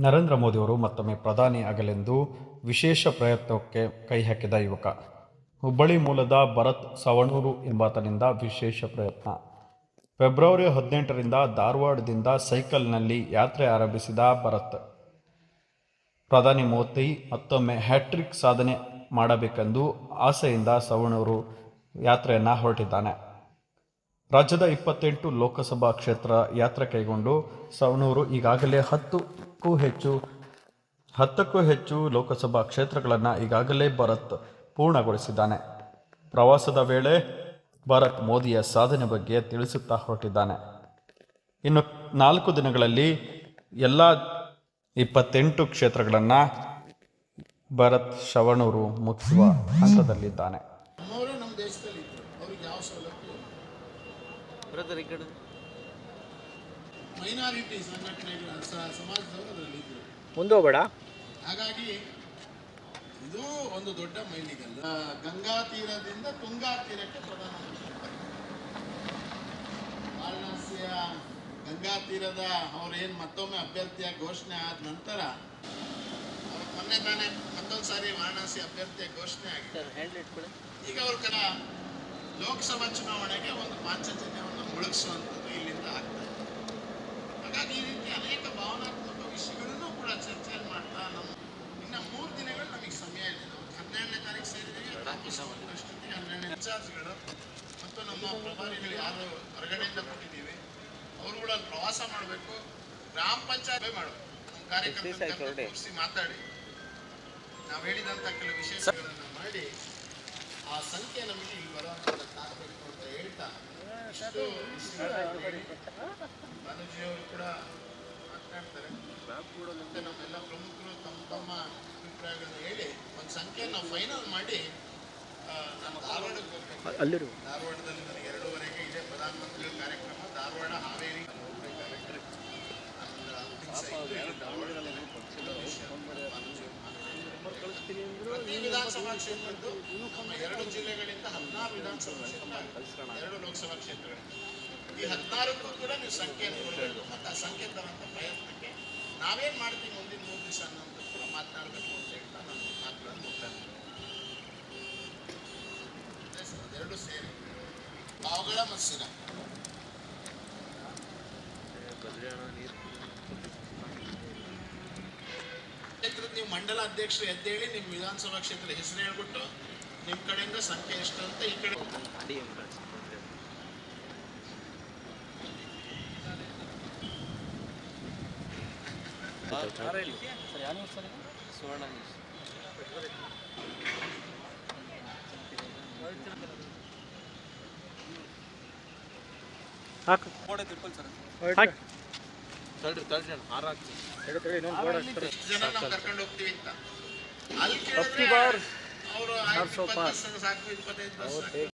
ನರೇಂದ್ರ ಮೋದಿಯವರು ಮತ್ತೊಮ್ಮೆ ಪ್ರಧಾನಿ ಆಗಲೆಂದು ವಿಶೇಷ ಪ್ರಯತ್ನಕ್ಕೆ ಕೈ ಹಾಕಿದ ಯುವಕ. ಹುಬ್ಬಳ್ಳಿ ಮೂಲದ ಭರತ್ ಸವಣೂರು ಎಂಬಾತನಿಂದ ವಿಶೇಷ ಪ್ರಯತ್ನ. ಫೆಬ್ರವರಿ ಹದಿನೆಂಟರಿಂದ ಧಾರವಾಡದಿಂದ ಸೈಕಲ್ನಲ್ಲಿ ಯಾತ್ರೆ ಆರಂಭಿಸಿದ ಭರತ್. ಪ್ರಧಾನಿ ಮೋದಿ, ಮತ್ತೊಮ್ಮೆ ಹ್ಯಾಟ್ರಿಕ್ ಸಾಧನೆ ಮಾಡಬೇಕೆಂದು ಆಸೆಯಿಂದ ಸವಣೂರು ಯಾತ್ರೆಯನ್ನು ಹೊರಟಿದ್ದಾನೆ. ರಾಜ್ಯದ ಇಪ್ಪತ್ತೆಂಟು ಲೋಕಸಭಾ ಕ್ಷೇತ್ರ ಯಾತ್ರೆ ಕೈಗೊಂಡು ಸವಣೂರು, ಈಗಾಗಲೇ ಹತ್ತಕ್ಕೂ ಹೆಚ್ಚು ಹತ್ತಕ್ಕೂ ಹೆಚ್ಚು ಲೋಕಸಭಾ ಕ್ಷೇತ್ರಗಳನ್ನು ಈಗಾಗಲೇ ಭರತ್ ಪೂರ್ಣಗೊಳಿಸಿದ್ದಾನೆ. ಪ್ರವಾಸದ ವೇಳೆ ಭಾರತ್ ಮೋದಿಯ ಸಾಧನೆ ಬಗ್ಗೆ ತಿಳಿಸುತ್ತಾ ಹೊರಟಿದ್ದಾನೆ. ಇನ್ನು ನಾಲ್ಕು ದಿನಗಳಲ್ಲಿ ಎಲ್ಲ ಇಪ್ಪತ್ತೆಂಟು ಕ್ಷೇತ್ರಗಳನ್ನು ಭರತ್ ಶವಣೂರು ಮುಚ್ಚುವ ಹಂತದಲ್ಲಿದ್ದಾನೆ. ಬ್ರದರ್ ಈ ಕಡೆ. ಮೈನಾರಿಟಿ ಸಂಘಟನೆಗಳ ಸ- ಸಮಾಜದವರು ಅದರಲ್ಲಿ ಇದ್ರು ಮುಂದೆ ಹೋಗ್ಬೇಡ ಹಾಗಾಗಿ ಇದು ಒಂದು ದೊಡ್ಡ ಮೈಲಿಗಲ್ಲ. ಗಂಗಾ ತೀರದಿಂದ ತುಂಗಾ ತೀರಕ್ಕೆ ಪ್ರಧಾನಮಂತ್ರಿ ವಾರಣಾಸಿಯ ಗಂಗಾ ತೀರದ ಅವ್ರೇನು ಮತ್ತೊಮ್ಮೆ ಅಭ್ಯರ್ಥಿಯ ಘೋಷಣೆ ಆದ ನಂತರ ಅವ್ರು ಮೊನ್ನೆ ತಾನೇ ಮತ್ತೊಂದು ಸಾರಿ ವಾರಣಾಸಿ ಅಭ್ಯರ್ಥಿಯ ಘೋಷಣೆ ಆಗಿದೆ. ಈಗ ಅವ್ರ ಕಡೆ ಲೋಕಸಭಾ ಚುನಾವಣೆಗೆ ಒಂದು ಪಾಂಚಜನ್ಯವನ್ನು ಮುಳುಗಿಸುವಂಥದ್ದು ಇಲ್ಲಿಂದ ಆಗ್ತದೆ ಹಾಗಾಗಿ ಈ ರೀತಿ ಅನೇಕ ಭಾವನಾತ್ಮಕ ವಿಷಯಗಳನ್ನು ಕೂಡ ಚರ್ಚೆಯಲ್ಲಿ ಮಾಡ್ತಾ ನಮ್ಮ ಇನ್ನು ಮೂರು ದಿನಗಳು ನಮಗೆ ಸಮಯ ಇದೆ ನಾವು ಹನ್ನೆರಡನೇ ತಾರೀಕು ಸೇರಿದ್ದೀವಿ ಅಷ್ಟೊತ್ತಿಗೆ ಹನ್ನೆರಡನೇ ಇನ್ಚಾರ್ಜ್ಗಳು ಮತ್ತು ನಮ್ಮ ಪ್ರಭಾರಿಗಳು ಯಾರು ಹೊರಗಡೆಯಿಂದ ಕೊಟ್ಟಿದ್ದೀವಿ. ಅವರು ಕೂಡ ಪ್ರವಾಸ ಮಾಡಬೇಕು. ಗ್ರಾಮ ಪಂಚಾಯತ್ ಮಾಡಬೇಕು. ನಮ್ಮ ಕಾರ್ಯಕರ್ತರು ಕೂರಿಸಿ ಮಾತಾಡಿ. ನಾವು ಹೇಳಿದಂಥ ಕೆಲವು ವಿಷಯಗಳನ್ನು ಮಾಡಿ ಆ ಸಂಖ್ಯೆ ನಮಗೆ ಇಲ್ಲಿ ಬರುವಂಥದ್ದು ಅಂತ ಹೇಳ್ತಾ ಇಷ್ಟು ಹೇಳಿ ಬಾಲಾಜಿ ಅವರು ಕೂಡ ಮಾತನಾಡ್ತಾರೆ ಮತ್ತೆ ನಮ್ಮೆಲ್ಲ ಪ್ರಮುಖರು ತಮ್ಮ ತಮ್ಮ ಅಭಿಪ್ರಾಯಗಳನ್ನು ಹೇಳಿ ಒಂದು ಸಂಖ್ಯೆ ಫೈನಲ್ ಮಾಡಿ ನಾನು ಧಾರವಾಡಕ್ಕೆ ಹೋಗ್ಬೇಕು ಧಾರವಾಡದಲ್ಲಿ ನನಗೆ ಎರಡೂವರೆಗೆ ಇದೆ ಪ್ರಧಾನಮಂತ್ರಿಗಳ ಕಾರ್ಯಕ್ರಮ ಧಾರವಾಡ ಹಾವೇರಿ ಕಾರ್ಯಕ್ರಮ ಅವರು ಅಂದ್ರು ಪ್ರತಿ ವಿಧಾನಸಭಾ ಕ್ಷೇತ್ರದ್ದು ಎರಡು ಜಿಲ್ಲೆಗಳಿಂದ ಹದಿನಾರು ವಿಧಾನಸಭಾ ಕ್ಷೇತ್ರ ಎರಡು ಲೋಕಸಭಾ ಕ್ಷೇತ್ರಗಳು ಈ ಹದಿನಾರಕ್ಕೂ ಕೂಡ ನೀವು ಸಂಖ್ಯೆಯನ್ನು ಕೊಡಬೇಕು. ಮತ್ತು ಆ ಸಂಖ್ಯೆ ತರುವಂಥ ಪ್ರಯತ್ನಕ್ಕೆ ನಾವೇನು ಮಾಡ್ತೀವಿ ಮುಂದಿನ ಮೂರು ದಿವಸ ಅನ್ನೋದು ಕೂಡ ಮಾತನಾಡಬೇಕು ಅಂತ ಹೇಳ್ತಾ ನಾನು ಮಾತುಗಳನ್ನು ಸರ್, ಅದೆರಡು ಸೇರಿ. ಬಾವುಗಳ ಮತ್ತು ಸಿರಾ ನೀವು ಮಂಡಲ ಅಧ್ಯಕ್ಷರು ಎದ್ದೇಳಿ ನಿಮ್ಮ ವಿಧಾನಸಭಾ ಕ್ಷೇತ್ರ ಹೆಸರು ಹೇಳ್ಬಿಟ್ಟು ನಿಮ್ಮ ಕಡೆಯಿಂದ ಸಂಖ್ಯೆ ಎಷ್ಟು ಅಂತ ಈ ಕಡೆ ಅಡಿ ಸುವರ್ಣ ಹಾಕು. ತಳ್ಳಿ ತಳ್ಳಿ ನಾನು ಹಾರ ಹಾಕ್ತೀನಿ ಜನ ನಾವು ಕರ್ಕೊಂಡು ಹೋಗ್ತೀವಿ ಅಂತ. ಅಲ್ಲಿ ಅವರು ಸಾಕು ಇಪ್ಪತ್ತೈದು